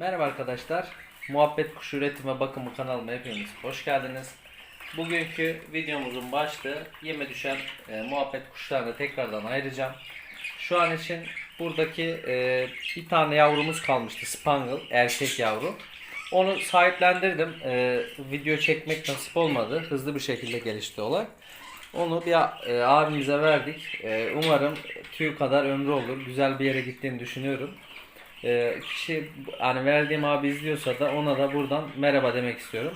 Merhaba arkadaşlar. Muhabbet Kuşu Üretimi Bakımı kanalıma hepiniz hoş geldiniz. Bugünkü videomuzun başlığı yeme düşen e, muhabbet kuşlarını tekrardan ayıracağım. Şu an için buradaki e, bir tane yavrumuz kalmıştı. Spangle erkek yavru. Onu sahiplendirdim. E, video çekmek nasip olmadı. Hızlı bir şekilde gelişti olay. Onu bir e, abimize verdik. E, umarım tüy kadar ömrü olur. Güzel bir yere gittiğini düşünüyorum. Ee, kişi hani verdiğim abi izliyorsa da ona da buradan merhaba demek istiyorum.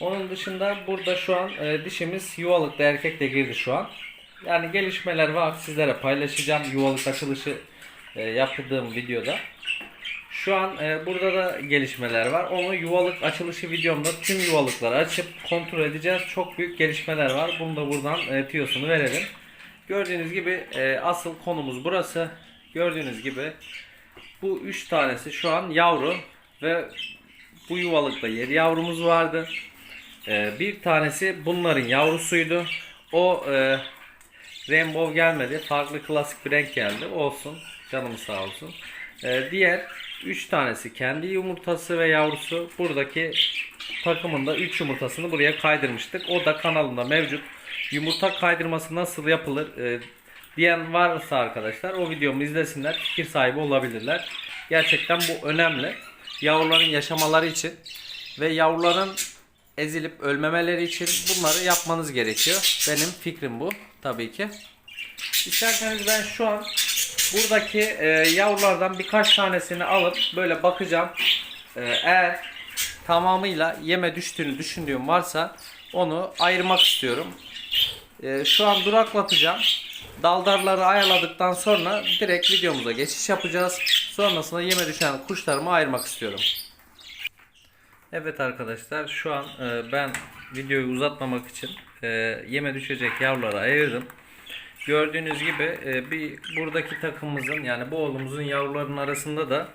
Onun dışında burada şu an e, dişimiz yuvalıkta erkek de girdi şu an. Yani gelişmeler var sizlere paylaşacağım yuvalık açılışı e, yaptığım videoda. Şu an e, burada da gelişmeler var. Onu yuvalık açılışı videomda tüm yuvalıkları açıp kontrol edeceğiz. Çok büyük gelişmeler var. Bunu da buradan e, tüyosunu verelim. Gördüğünüz gibi e, asıl konumuz burası. Gördüğünüz gibi bu üç tanesi şu an yavru ve bu yuvalıkta 7 yavrumuz vardı. Ee, bir tanesi bunların yavrusuydu. O e, rainbow gelmedi. Farklı klasik bir renk geldi. Olsun. Canımız sağ olsun. Ee, diğer 3 tanesi kendi yumurtası ve yavrusu. Buradaki takımında 3 yumurtasını buraya kaydırmıştık. O da kanalında mevcut. Yumurta kaydırması nasıl yapılır e, diyen varsa arkadaşlar o videomu izlesinler. Fikir sahibi olabilirler. Gerçekten bu önemli. Yavruların yaşamaları için ve yavruların ezilip ölmemeleri için bunları yapmanız gerekiyor. Benim fikrim bu tabii ki. İsterseniz ben şu an buradaki e, yavrulardan birkaç tanesini alıp böyle bakacağım. E, eğer tamamıyla yeme düştüğünü düşündüğüm varsa onu ayırmak istiyorum. E, şu an duraklatacağım. Daldarları ayarladıktan sonra direkt videomuza geçiş yapacağız. Sonrasında yeme düşen kuşlarımı ayırmak istiyorum. Evet arkadaşlar şu an e, ben videoyu uzatmamak için e, yeme düşecek yavruları ayırdım. Gördüğünüz gibi e, bir buradaki takımımızın yani bu oğlumuzun yavrularının arasında da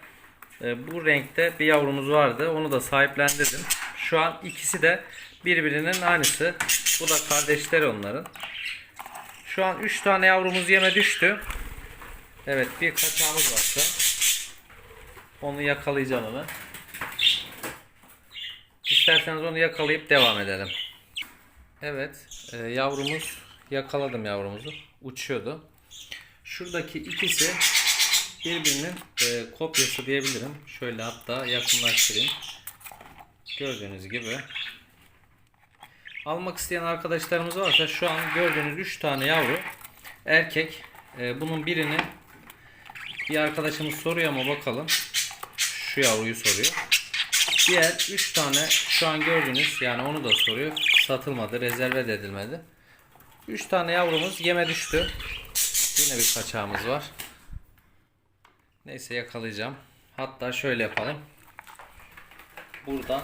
bu renkte bir yavrumuz vardı. Onu da sahiplendirdim. Şu an ikisi de birbirinin aynısı. Bu da kardeşleri onların. Şu an 3 tane yavrumuz yeme düştü. Evet bir kaçağımız var şu an. Onu yakalayacağım hemen. İsterseniz onu yakalayıp devam edelim. Evet e, yavrumuz yakaladım yavrumuzu. Uçuyordu. Şuradaki ikisi birbirinin e, kopyası diyebilirim. Şöyle hatta yakınlaştırayım. Gördüğünüz gibi almak isteyen arkadaşlarımız varsa şu an gördüğünüz 3 tane yavru erkek. Ee, bunun birini bir arkadaşımız soruyor ama bakalım. Şu yavruyu soruyor. Diğer 3 tane şu an gördüğünüz yani onu da soruyor. Satılmadı, rezerve edilmedi. 3 tane yavrumuz yeme düştü. Yine bir kaçağımız var. Neyse yakalayacağım. Hatta şöyle yapalım. Buradan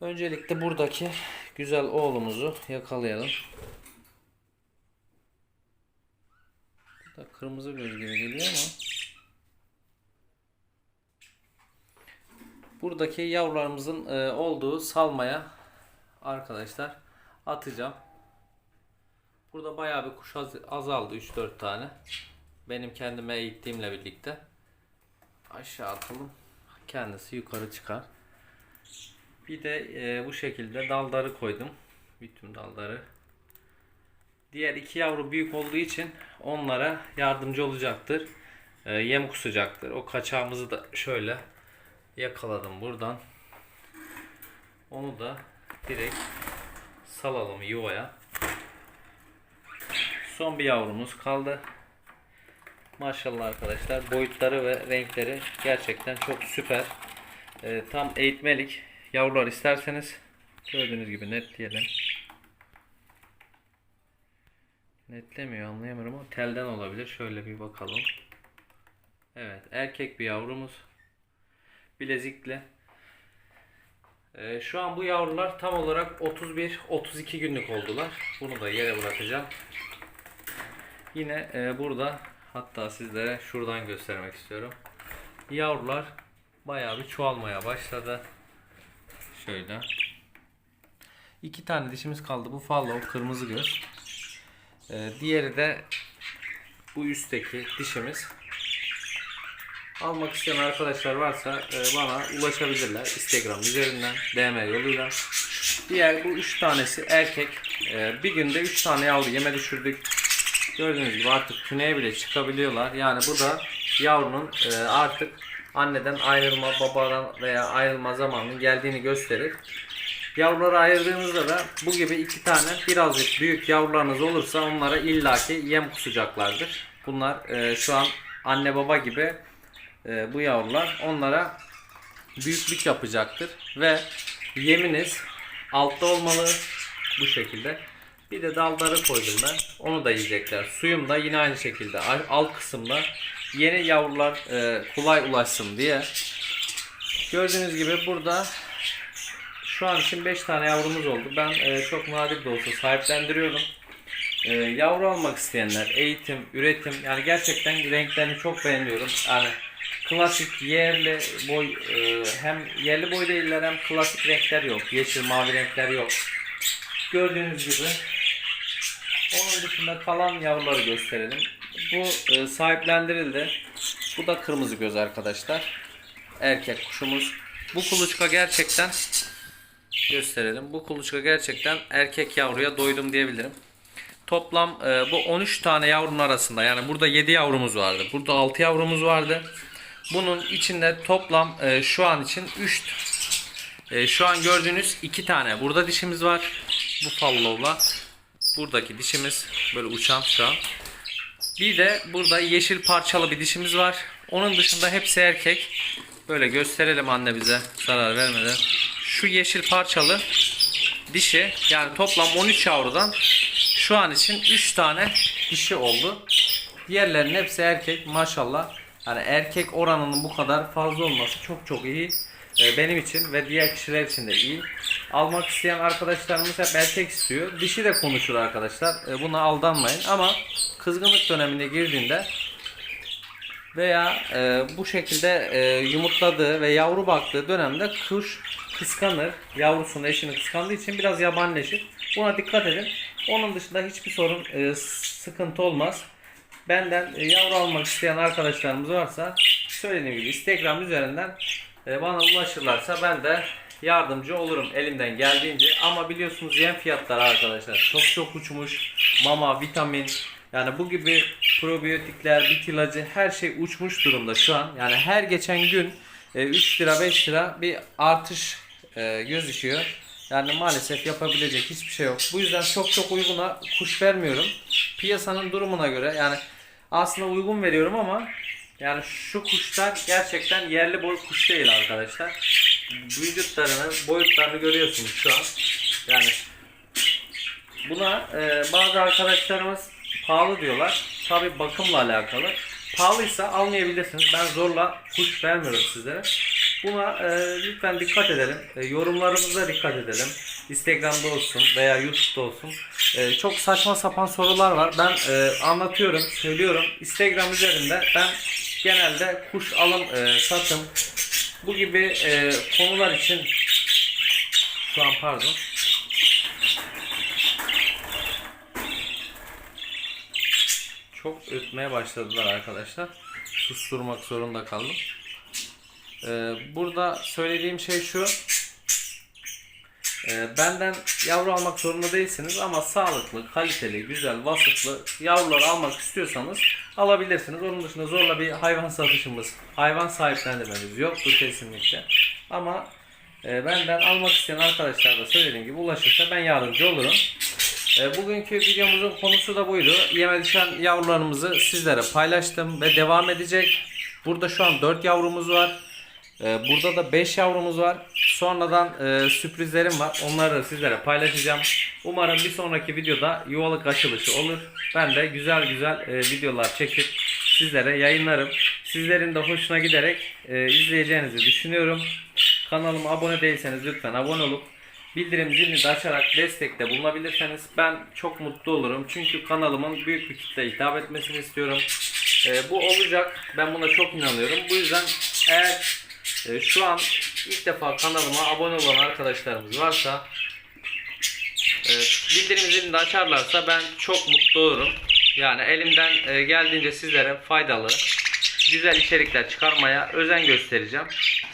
Öncelikle buradaki güzel oğlumuzu yakalayalım. Bu da kırmızı göz gibi geliyor ama buradaki yavrularımızın e, olduğu salmaya arkadaşlar atacağım. Burada bayağı bir kuş az- azaldı 3-4 tane. Benim kendime eğittiğimle birlikte aşağı atalım. Kendisi yukarı çıkar. Bir de e, bu şekilde daldarı koydum. Bütün daldarı. Diğer iki yavru büyük olduğu için onlara yardımcı olacaktır. E, yem kusacaktır. O kaçağımızı da şöyle yakaladım buradan. Onu da direkt salalım yuvaya. Son bir yavrumuz kaldı. Maşallah arkadaşlar boyutları ve renkleri gerçekten çok süper. E, tam eğitmelik yavrular isterseniz gördüğünüz gibi netleyelim. Netlemiyor anlayamıyorum ama telden olabilir. Şöyle bir bakalım. Evet erkek bir yavrumuz. Bilezikli. Ee, şu an bu yavrular tam olarak 31-32 günlük oldular. Bunu da yere bırakacağım. Yine e, burada hatta sizlere şuradan göstermek istiyorum. Yavrular bayağı bir çoğalmaya başladı. Şöyle. İki tane dişimiz kaldı. Bu fallo kırmızı göz. Ee, diğeri de bu üstteki dişimiz. Almak isteyen arkadaşlar varsa e, bana ulaşabilirler. Instagram üzerinden DM yoluyla. Diğer bu üç tanesi erkek. E, bir günde üç tane yavru yeme düşürdük. Gördüğünüz gibi artık küneye bile çıkabiliyorlar. Yani bu da yavrunun e, artık anneden ayrılma, babadan veya ayrılma zamanının geldiğini gösterir. Yavruları ayırdığınızda da bu gibi iki tane birazcık büyük yavrularınız olursa onlara illaki yem kusacaklardır. Bunlar e, şu an anne baba gibi e, bu yavrular onlara büyüklük yapacaktır ve yeminiz altta olmalı bu şekilde. Bir de dalları koydum ben. Onu da yiyecekler. Suyum da yine aynı şekilde al- alt kısımda yeni yavrular e, kolay ulaşsın diye. Gördüğünüz gibi burada şu an için 5 tane yavrumuz oldu. Ben e, çok nadir de olsa sahiplendiriyorum. E, yavru almak isteyenler, eğitim, üretim yani gerçekten renklerini çok beğeniyorum. Yani klasik yerli boy e, hem yerli boy değiller hem klasik renkler yok. Yeşil, mavi renkler yok. Gördüğünüz gibi onun dışında kalan yavruları gösterelim. Bu e, sahiplendirildi. Bu da kırmızı göz arkadaşlar. Erkek kuşumuz. Bu kuluçka gerçekten gösterelim. Bu kuluçka gerçekten erkek yavruya doydum diyebilirim. Toplam e, bu 13 tane yavrunun arasında yani burada 7 yavrumuz vardı. Burada 6 yavrumuz vardı. Bunun içinde toplam e, şu an için 3 e, şu an gördüğünüz 2 tane burada dişimiz var. Bu fallow'la buradaki dişimiz böyle uçan şu an. Bir de burada yeşil parçalı bir dişimiz var. Onun dışında hepsi erkek. Böyle gösterelim anne bize zarar vermeden. Şu yeşil parçalı dişi yani toplam 13 yavrudan şu an için 3 tane dişi oldu. Diğerlerinin hepsi erkek maşallah. Yani erkek oranının bu kadar fazla olması çok çok iyi. Ee, Benim için ve diğer kişiler için de iyi. Almak isteyen arkadaşlarımız hep erkek istiyor. Dişi de konuşur arkadaşlar. Ee, Buna aldanmayın ama kızgınlık dönemine girdiğinde veya e, bu şekilde e, yumurtladığı ve yavru baktığı dönemde kuş kıskanır. Yavrusunu eşini kıskandığı için biraz yabanileşir. Buna dikkat edin. Onun dışında hiçbir sorun e, sıkıntı olmaz. Benden e, yavru almak isteyen arkadaşlarımız varsa söylediğim gibi Instagram üzerinden e, bana ulaşırlarsa ben de yardımcı olurum elimden geldiğince. Ama biliyorsunuz yem fiyatları arkadaşlar çok çok uçmuş. Mama, vitamin yani bu gibi probiyotikler, bit ilacı her şey uçmuş durumda şu an. Yani her geçen gün e, 3 lira 5 lira bir artış e, gözüküyor. Yani maalesef yapabilecek hiçbir şey yok. Bu yüzden çok çok uyguna kuş vermiyorum. Piyasanın durumuna göre yani aslında uygun veriyorum ama yani şu kuşlar gerçekten yerli boy kuş değil arkadaşlar. Vücutlarını, boyutlarını görüyorsunuz şu an. Yani Buna e, bazı arkadaşlarımız pahalı diyorlar. Tabi bakımla alakalı. Pahalıysa almayabilirsiniz. Ben zorla kuş vermiyorum sizlere. Buna e, lütfen dikkat edelim. E, yorumlarımıza dikkat edelim. Instagram'da olsun veya YouTube'da olsun. E, çok saçma sapan sorular var. Ben e, anlatıyorum, söylüyorum. Instagram üzerinde ben genelde kuş alım, e, satım bu gibi e, konular için şu an pardon. Çok ötmeye başladılar arkadaşlar. Susturmak zorunda kaldım. Ee, burada söylediğim şey şu. Ee, benden yavru almak zorunda değilsiniz ama sağlıklı, kaliteli, güzel, vasıflı yavrular almak istiyorsanız alabilirsiniz. Onun dışında zorla bir hayvan satışımız, hayvan sahiplendirmemiz yoktur kesinlikle. Ama e, benden almak isteyen arkadaşlar da söylediğim gibi ulaşırsa ben yardımcı olurum. E, Bugünkü videomuzun konusu da buydu. Yeme düşen yavrularımızı sizlere paylaştım ve devam edecek. Burada şu an 4 yavrumuz var. E, Burada da 5 yavrumuz var. Sonradan e, sürprizlerim var. Onları da sizlere paylaşacağım. Umarım bir sonraki videoda yuvalık açılışı olur. Ben de güzel güzel e, videolar çekip sizlere yayınlarım. Sizlerin de hoşuna giderek e, izleyeceğinizi düşünüyorum. Kanalıma abone değilseniz lütfen abone olup bildirim zilini de açarak destekte bulunabilirseniz ben çok mutlu olurum. Çünkü kanalımın büyük bir kitle hitap etmesini istiyorum. Ee, bu olacak. Ben buna çok inanıyorum. Bu yüzden eğer e, şu an ilk defa kanalıma abone olan arkadaşlarımız varsa e, bildirim zilini de açarlarsa ben çok mutlu olurum. Yani elimden e, geldiğince sizlere faydalı güzel içerikler çıkarmaya özen göstereceğim.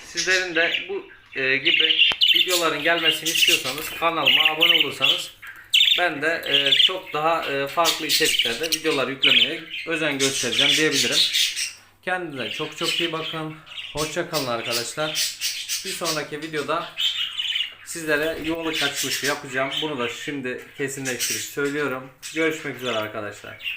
Sizlerin de bu e, gibi videoların gelmesini istiyorsanız kanalıma abone olursanız ben de e, çok daha e, farklı içeriklerde videolar yüklemeye özen göstereceğim diyebilirim. Kendinize çok çok iyi bakın. Hoşça kalın arkadaşlar. Bir sonraki videoda sizlere yuvalık açılışı yapacağım. Bunu da şimdi kesinleştirip söylüyorum. Görüşmek üzere arkadaşlar.